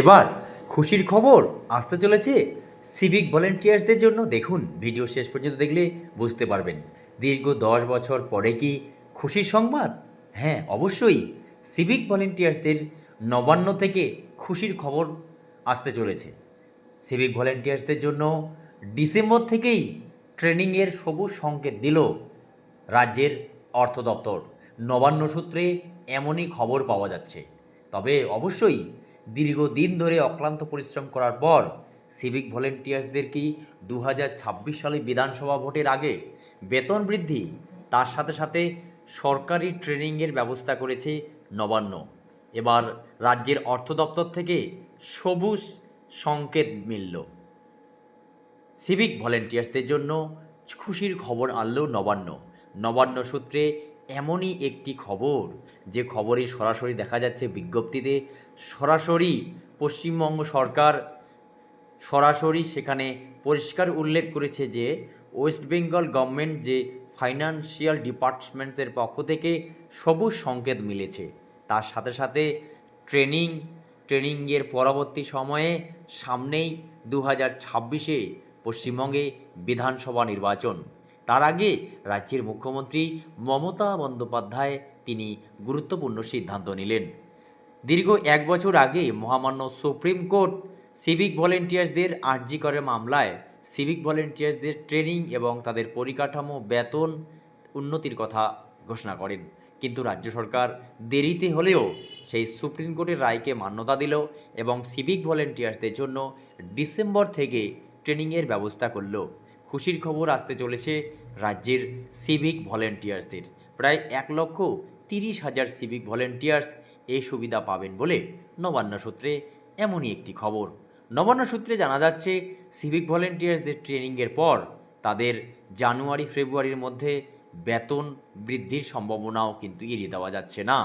এবার খুশির খবর আসতে চলেছে সিভিক ভলেন্টিয়ার্সদের জন্য। দেখুন ভিডিও শেষ পর্যন্ত দেখলে বুঝতে পারবেন। দীর্ঘ দশ বছর পরে কি খুশির সংবাদ? হ্যাঁ অবশ্যই। সিভিক ভলেন্টিয়ার্সদের নবান্ন থেকে খুশির খবর আসতে চলেছে। সিভিক ভলেন্টিয়ার্সদের জন্য ডিসেম্বর থেকেই ট্রেনিংয়ের সবুজ সংকেত দিল রাজ্যের অর্থ দপ্তর নবান্ন সূত্রে এমনই খবর পাওয়া যাচ্ছে। তবে অবশ্যই দীর্ঘদিন ধরে অক্লান্ত পরিশ্রম করার পর সিভিক ভলেন্টিয়ার্সদের কি দু সালে বিধানসভা ভোটের আগে বেতন বৃদ্ধি? তার সাথে সাথে সরকারি ট্রেনিংয়ের ব্যবস্থা করেছে নবান্ন। এবার রাজ্যের অর্থ দপ্তর থেকে সবুজ সংকেত মিলল। সিভিক ভলেন্টিয়ার্সদের জন্য খুশির খবর আনল নবান্ন। নবান্ন সূত্রে এমনই একটি খবর, যে খবরে সরাসরি দেখা যাচ্ছে বিজ্ঞপ্তিতে সরাসরি পশ্চিমবঙ্গ সরকার সরাসরি সেখানে পরিষ্কার উল্লেখ করেছে যে, ওয়েস্ট বেঙ্গল গভর্নমেন্ট যে ফাইন্যান্সিয়াল ডিপার্টমেন্টসের পক্ষ থেকে সবুজ সংকেত মিলেছে। তার সাথে সাথে ট্রেনিং, ট্রেনিংয়ের পরবর্তী সময়ে সামনেই দু হাজার ছাব্বিশে পশ্চিমবঙ্গে বিধানসভা নির্বাচন। তার আগে রাজ্যের মুখ্যমন্ত্রী মমতা বন্দ্যোপাধ্যায় তিনি গুরুত্বপূর্ণ সিদ্ধান্ত নিলেন। দীর্ঘ এক বছর আগে মহামান্য সুপ্রিম কোর্ট সিভিক ভলেন্টিয়ার্সদের আর্জি করে মামলায় সিভিক ভলেন্টিয়ার্সদের ট্রেনিং এবং তাদের পরিকাঠামো, বেতন, উন্নতির কথা ঘোষণা করেন। কিন্তু রাজ্য সরকার দেরিতে হলেও সেই সুপ্রিম কোর্টের রায়কে মান্যতা দিল এবং সিভিক ভলেন্টিয়ার্সদের জন্য ডিসেম্বর থেকে ট্রেনিংয়ের ব্যবস্থা করল। খুশির খবর আসতে চলেছে রাজ্যের সিভিক ভলেন্টিয়ার্সদের প্রায় এক লক্ষ তিরিশ হাজার সিভিক ভলেন্টিয়ার্স এই সুবিধা পাবেন বলে নবান্ন সূত্রে এমনই একটি খবর। নবান্ন সূত্রে জানা যাচ্ছে সিভিক ভলেন্টিয়ার্সদের ট্রেনিংয়ের পর তাদের জানুয়ারি ফেব্রুয়ারির মধ্যে বেতন বৃদ্ধির সম্ভাবনাও কিন্তু এড়িয়ে দেওয়া যাচ্ছে না।